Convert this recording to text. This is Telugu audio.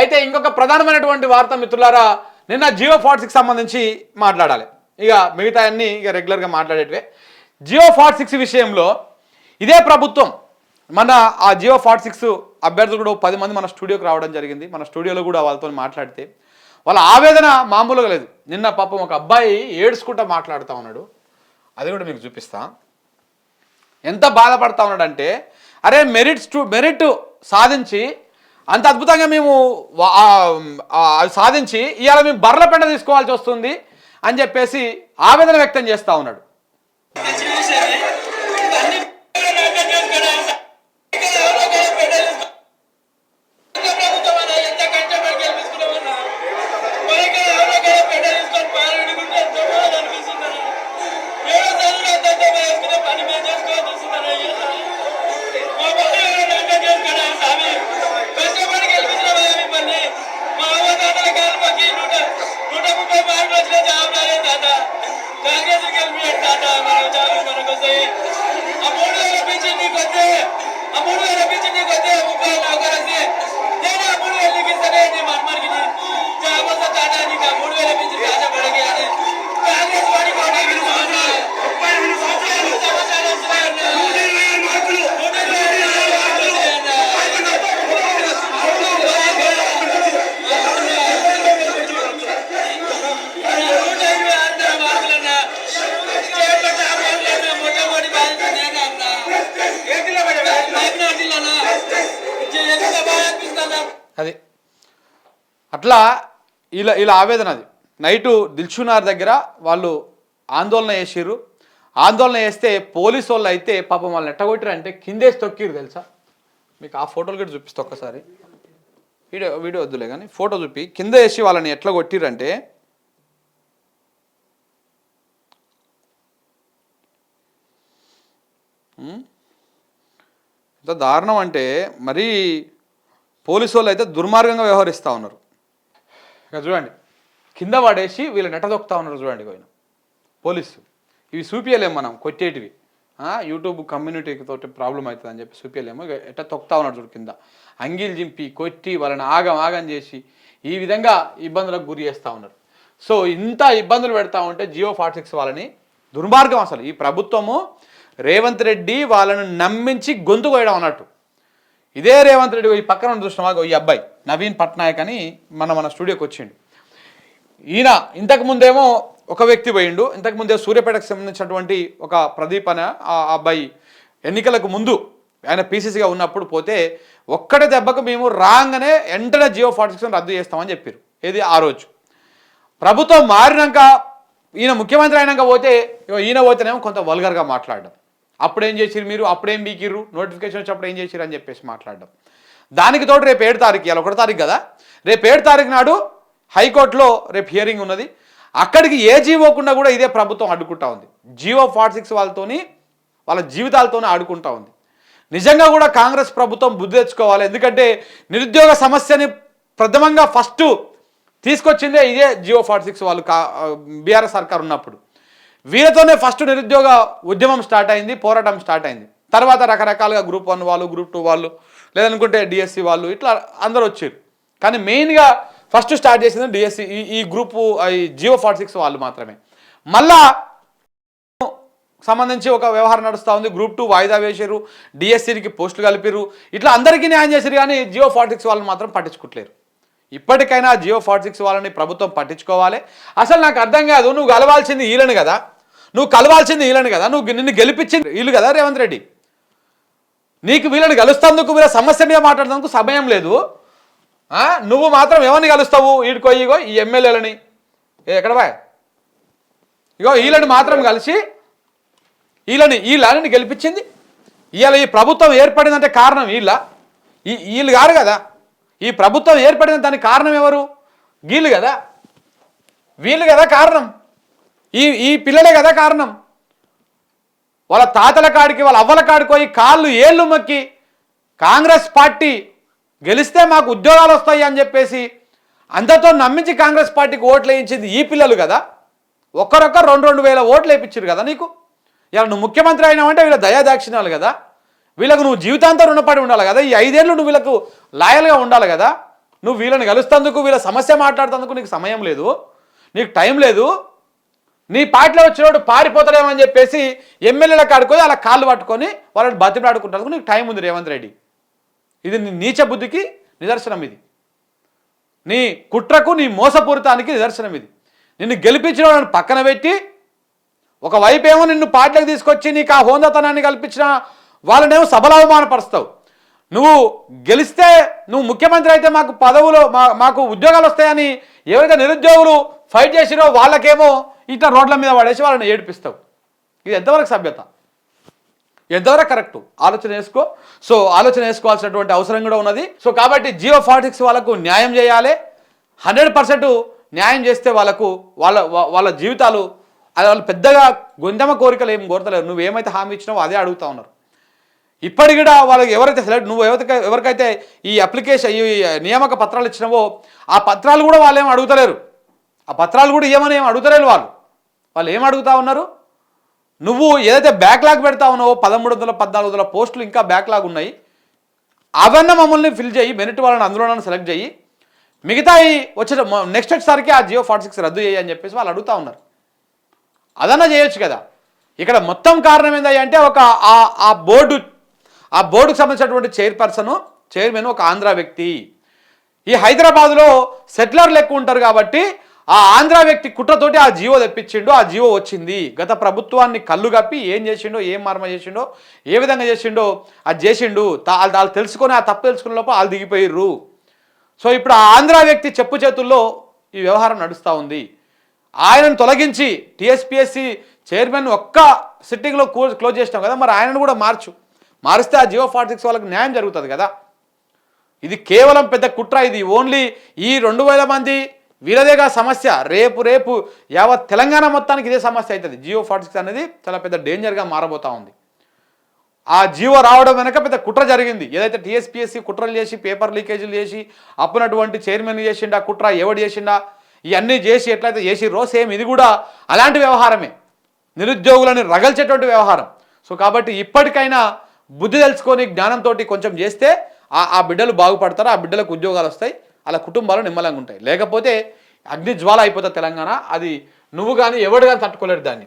అయితే ఇంకొక ప్రధానమైనటువంటి వార్త మిత్రులారా నిన్న జియో ఫార్ట్ సంబంధించి మాట్లాడాలి. ఇక మిగతా అన్ని ఇక రెగ్యులర్గా మాట్లాడేటివే. జియో ఫార్ట్ సిక్స్ విషయంలో ఇదే ప్రభుత్వం మన ఆ జియో ఫార్ట్ సిక్స్ అభ్యర్థులు కూడా పది మంది మన స్టూడియోకి రావడం జరిగింది. మన స్టూడియోలో కూడా వాళ్ళతో మాట్లాడితే వాళ్ళ ఆవేదన మామూలుగా లేదు. నిన్న పాపం ఒక అబ్బాయి ఏడ్చుకుంటా మాట్లాడుతూ ఉన్నాడు. అది కూడా మీకు చూపిస్తా. ఎంత బాధపడతా ఉన్నాడంటే అరే మెరిట్ స్టూ మెరిట్ సాధించి అంత అద్భుతంగా మేము అది సాధించి ఇవాళ మేము బర్ల పెండ తీసుకోవాల్సి వస్తుంది అని చెప్పేసి ఆవేదన వ్యక్తం చేస్తూ ఉన్నాడు. అది. అట్లా ఇలా ఇలా ఆవేదన అది. నైటు దిల్చునార్ దగ్గర వాళ్ళు ఆందోళన చేసిర్రు. ఆందోళన చేస్తే పోలీసు వాళ్ళు అయితే పాపం వాళ్ళని ఎట్టగొట్టిరు అంటే కిందేసి తొక్కిరు తెలుసా? మీకు ఆ ఫోటోలు కూడా చూపిస్తా ఒక్కసారి. వీడియో వీడియో వద్దులే కానీ ఫోటో చూపి కింద వేసి వాళ్ళని ఎట్లా కొట్టిరంటే ఎంత దారుణం అంటే మరీ పోలీసు వాళ్ళు అయితే దుర్మార్గంగా వ్యవహరిస్తూ ఉన్నారు. ఇక చూడండి కింద పడేసి వీళ్ళు నెట్టదొక్కుతా ఉన్నారు చూడండి పోయిన పోలీసు. ఇవి చూపించలేము మనం కొట్టేటివి. యూట్యూబ్ కమ్యూనిటీతో ప్రాబ్లం అవుతుంది అని చెప్పి చూపించలేము ఎట్ట తొక్తా ఉన్నాడు చూడు కింద. అంగీలు చింపి కొట్టి వాళ్ళని ఆగం ఆగం చేసి ఈ విధంగా ఇబ్బందులకు గురి చేస్తూ ఉన్నారు. సో ఇంత ఇబ్బందులు పెడతా ఉంటే జియో ఫార్టీ సిక్స్ వాళ్ళని దుర్మార్గం అసలు. ఈ ప్రభుత్వము రేవంత్ రెడ్డి వాళ్ళని నమ్మించి గొంతు కోయడం అన్నట్టు. ఇదే రేవంత్ రెడ్డి ఈ పక్కన ఉన్న చూసినావా ఈ అబ్బాయి నవీన్ పట్నాయక్ అని మన మన స్టూడియోకి వచ్చిండు. ఈయన ఇంతకు ముందేమో ఒక వ్యక్తి పోయిండు. ఇంతకు ముందే సూర్యాపేటకు సంబంధించినటువంటి ఒక ప్రదీప్ అనే ఆ అబ్బాయి ఎన్నికలకు ముందు ఆయన పీసీసీగా ఉన్నప్పుడు పోతే ఒక్కటే దెబ్బకు మేము రాగానే వెంటనే జియో ఫార్టీ సిక్స్ రద్దు చేస్తామని చెప్పారు ఏది? ఆ రోజు. ప్రభుత్వం మారినాక ఈయన ముఖ్యమంత్రి అయినాక పోతే ఈయన పోతేనేమో కొంత వల్గర్గా మాట్లాడడం. అప్పుడేం చేసిరు మీరు? అప్పుడేం బీకిర్రు? నోటిఫికేషన్ వచ్చినప్పుడు ఏం చేసిరు అని చెప్పేసి మాట్లాడడం. దానికి తోడు రేపు ఏడు తారీఖు ఇవాళ ఒకటో తారీఖు కదా? రేపు ఏడు తారీఖు నాడు హైకోర్టులో రేపు హియరింగ్ ఉన్నది. అక్కడికి ఏ జీవోకుండా కూడా ఇదే ప్రభుత్వం అడ్డుకుంటా ఉంది. జీవో ఫార్టీ సిక్స్ వాళ్ళతోని వాళ్ళ జీవితాలతోనే ఆడుకుంటా ఉంది. నిజంగా కూడా కాంగ్రెస్ ప్రభుత్వం బుద్ధి తెచ్చుకోవాలి. ఎందుకంటే నిరుద్యోగ సమస్యని ప్రథమంగా ఫస్ట్ తీసుకొచ్చిందే ఇదే జియో ఫార్టీ సిక్స్ వాళ్ళు కా బీఆర్ఎస్ సర్కార్ ఉన్నప్పుడు. వీళ్ళతోనే ఫస్ట్ నిరుద్యోగ ఉద్యమం స్టార్ట్ అయింది పోరాటం స్టార్ట్ అయింది. తర్వాత రకరకాలుగా గ్రూప్ వన్ వాళ్ళు గ్రూప్ టూ వాళ్ళు లేదనుకుంటే డిఎస్సి వాళ్ళు ఇట్లా అందరూ వచ్చారు. కానీ మెయిన్గా ఫస్ట్ స్టార్ట్ చేసింది డిఎస్సి ఈ ఈ గ్రూపు ఈ జియో ఫార్టీ సిక్స్ వాళ్ళు మాత్రమే. మళ్ళా సంబంధించి ఒక వ్యవహారం నడుస్తూ ఉంది. గ్రూప్ టూ వాయిదా వేసారు డిఎస్సికి పోస్టులు కలిపారు ఇట్లా అందరికీ న్యాయం చేశారు కానీ జియో ఫార్టీ సిక్స్ వాళ్ళు మాత్రం పట్టించుకోవట్లేరు ఇప్పటికైనా జియో ఫార్టీ సిక్స్ వాళ్ళని ప్రభుత్వం పట్టించుకోవాలి. అసలు నాకు అర్థం కాదు నువ్వు కలవాల్సింది వీళ్ళని కదా. నువ్వు కలవాల్సింది వీళ్ళని కదా. నువ్వు నిన్ను గెలిపించింది వీళ్ళు కదా రేవంత్ రెడ్డి. నీకు వీళ్ళని కలుస్తందుకు వీళ్ళ సమస్య మీద మాట్లాడేందుకు సమయం లేదు. నువ్వు మాత్రం ఎవరిని కలుస్తావు వీడికో ఇగో ఈ ఎమ్మెల్యేలని. ఎక్కడ బాయ్ ఇగో వీళ్ళని మాత్రం కలిసి వీళ్ళని వీళ్ళని గెలిపించింది. ఇవాళ ఈ ప్రభుత్వం ఏర్పడిందంటే కారణం వీళ్ళ ఈ వీళ్ళు కారు కదా. ఈ ప్రభుత్వం ఏర్పడిన దానికి కారణం ఎవరు? వీళ్ళు కదా. వీళ్ళు కదా కారణం. ఈ ఈ పిల్లలే కదా కారణం. వాళ్ళ తాతల కాడికి వాళ్ళ అవ్వల కాడికి పోయి కాళ్ళు ఏళ్ళు మొక్కి కాంగ్రెస్ పార్టీ గెలిస్తే మాకు ఉద్యోగాలు వస్తాయి అని చెప్పేసి అందరితో నమ్మించి కాంగ్రెస్ పార్టీకి ఓట్లు వేయించింది ఈ పిల్లలు కదా. ఒక్కరొక్కరు రెండు రెండు వేల ఓట్లు వేయించారు కదా నీకు. ఇలా నువ్వు ముఖ్యమంత్రి అయినావంటే వీళ్ళ దయాదాక్షిణ్యాలు కదా. వీళ్ళకు నువ్వు జీవితాంతం రుణపడి ఉండాలి కదా. ఈ ఐదేళ్ళు నువ్వు వీళ్ళకు లాయల్గా ఉండాలి కదా. నువ్వు వీళ్ళని కలుస్తందుకు వీళ్ళ సమస్య మాట్లాడుతందుకు నీకు సమయం లేదు. నీకు టైం లేదు. నీ పార్టీలో వచ్చినోడు పారిపోతాడేమని చెప్పేసి ఎమ్మెల్యేల కాడుకొని అలా కాళ్ళు పట్టుకొని వాళ్ళని బతిమలాడుకుంటానికి నీకు టైం ఉంది రేవంత్ రెడ్డి. ఇది నీ నీచ బుద్ధికి నిదర్శనం ఇది. నీ కుట్రకు నీ మోసపూరితానికి నిదర్శనం ఇది. నిన్ను గెలిపించిన వాళ్ళని పక్కన పెట్టి ఒకవైపు ఏమో నిన్ను పార్టీలకు తీసుకొచ్చి నీకు ఆ హోందాతనాన్ని కల్పించిన వాళ్ళనేమో సభలో అవమానపరుస్తావు నువ్వు గెలిస్తే నువ్వు ముఖ్యమంత్రి అయితే మాకు పదవులు మా మాకు ఉద్యోగాలు వస్తాయని ఎవరైతే నిరుద్యోగులు ఫైట్ చేసిరో వాళ్ళకేమో ఇట్లా రోడ్ల మీద పడేసి వాళ్ళని ఏడిపిస్తావు. ఇది ఎంతవరకు సభ్యత? ఎంతవరకు కరెక్ట్? ఆలోచన వేసుకో. సో ఆలోచన వేసుకోవాల్సినటువంటి అవసరం కూడా ఉన్నది. సో కాబట్టి జియో పాలిటిక్స్ వాళ్ళకు న్యాయం చేయాలి. హండ్రెడ్ పర్సెంట్ న్యాయం చేస్తే వాళ్ళకు వాళ్ళ వాళ్ళ జీవితాలు అది వాళ్ళు పెద్దగా గొంతమ కోరికలు ఏం కోరతలేరు. నువ్వు ఏమైతే హామీ ఇచ్చినావో అదే అడుగుతా ఉన్నారు. ఇప్పటికి కూడా వాళ్ళకి ఎవరైతే సెలెక్ట్ నువ్వు ఎవరికై ఎవరికైతే ఈ అప్లికేషన్ ఈ నియామక పత్రాలు ఇచ్చినావో ఆ పత్రాలు కూడా వాళ్ళు ఏం అడుగుతలేరు. ఆ పత్రాలు కూడా ఏమని ఏం అడుగుతలేరు వాళ్ళు. వాళ్ళు ఏం అడుగుతా ఉన్నారు? నువ్వు ఏదైతే బ్యాక్లాగ్ పెడతా ఉన్నావో పదమూడు వందల పద్నాలుగు వందల పోస్టులు ఇంకా బ్యాక్లాగ్ ఉన్నాయి. అవన్నీ మమ్మల్ని ఫిల్ చేయి మెరిట్ వాళ్ళని అందులో సెలెక్ట్ చేయి. మిగతా వచ్చిన నెక్స్ట్ వచ్చేసరికి ఆ జియో ఫార్టీ సిక్స్ రద్దు చేయి అని చెప్పేసి వాళ్ళు అడుగుతా ఉన్నారు. అదన్నా చేయొచ్చు కదా. ఇక్కడ మొత్తం కారణం ఏంటంటే ఒక ఆ- ఆ బోర్డు ఆ బోర్డుకు సంబంధించినటువంటి చైర్పర్సన్ చైర్మన్ ఒక ఆంధ్ర వ్యక్తి. ఈ హైదరాబాద్లో సెటిలర్లు ఎక్కువ ఉంటారు కాబట్టి ఆ ఆంధ్ర వ్యక్తి కుట్రతోటి ఆ జీవో తెప్పించిండు ఆ జీవో వచ్చింది. గత ప్రభుత్వాన్ని కళ్ళు కప్పి ఏం చేసిండో ఏం మర్మ చేసిండో ఏ విధంగా చేసిండో అది చేసిండు. వాళ్ళు వాళ్ళు తెలుసుకొని ఆ తప్పు తెలుసుకున్న లోపల వాళ్ళు దిగిపోయిర్రు. సో ఇప్పుడు ఆ ఆంధ్ర వ్యక్తి చెప్పు చేతుల్లో ఈ వ్యవహారం నడుస్తూ ఉంది. ఆయనను తొలగించి టీఎస్పీఎస్సి చైర్మన్ ఒక్క సిట్టింగ్లో క్లోజ్ చేసినాం కదా మరి ఆయనను కూడా మార్చు. మారిస్తే ఆ జియో ఫార్టీ సిక్స్ వాళ్ళకి న్యాయం జరుగుతుంది కదా. ఇది కేవలం పెద్ద కుట్ర ఇది ఓన్లీ ఈ రెండు వేల మంది వీళ్ళదేగా సమస్య. రేపు రేపు యావత్ తెలంగాణ మొత్తానికి ఇదే సమస్య అవుతుంది. జియో ఫార్టీ సిక్స్ అనేది చాలా పెద్ద డేంజర్గా మారబోతూ ఉంది. ఆ జీవో రావడం వెనక పెద్ద కుట్ర జరిగింది. ఏదైతే టీఎస్పీఎస్సీ కుట్రలు చేసి పేపర్ లీకేజీలు చేసి అప్పునటువంటి చైర్మన్ చేసిండా కుట్ర ఎవడు చేసిండా ఇవన్నీ చేసి ఎట్లయితే చేసిర్రో సేమ్ ఇది కూడా అలాంటి వ్యవహారమే. నిరుద్యోగులని రగల్చేటువంటి వ్యవహారం. సో కాబట్టి ఇప్పటికైనా బుద్ధి తెలుసుకొని జ్ఞానంతో కొంచెం చేస్తే ఆ ఆ బిడ్డలు బాగుపడతారు ఆ బిడ్డలకు ఉద్యోగాలు వస్తాయి అలా కుటుంబాలు నిమ్మలంగా ఉంటాయి. లేకపోతే అగ్ని జ్వాల అయిపోతుంది తెలంగాణ అది నువ్వు కానీ ఎవడు కానీ తట్టుకోలేడు దాన్ని.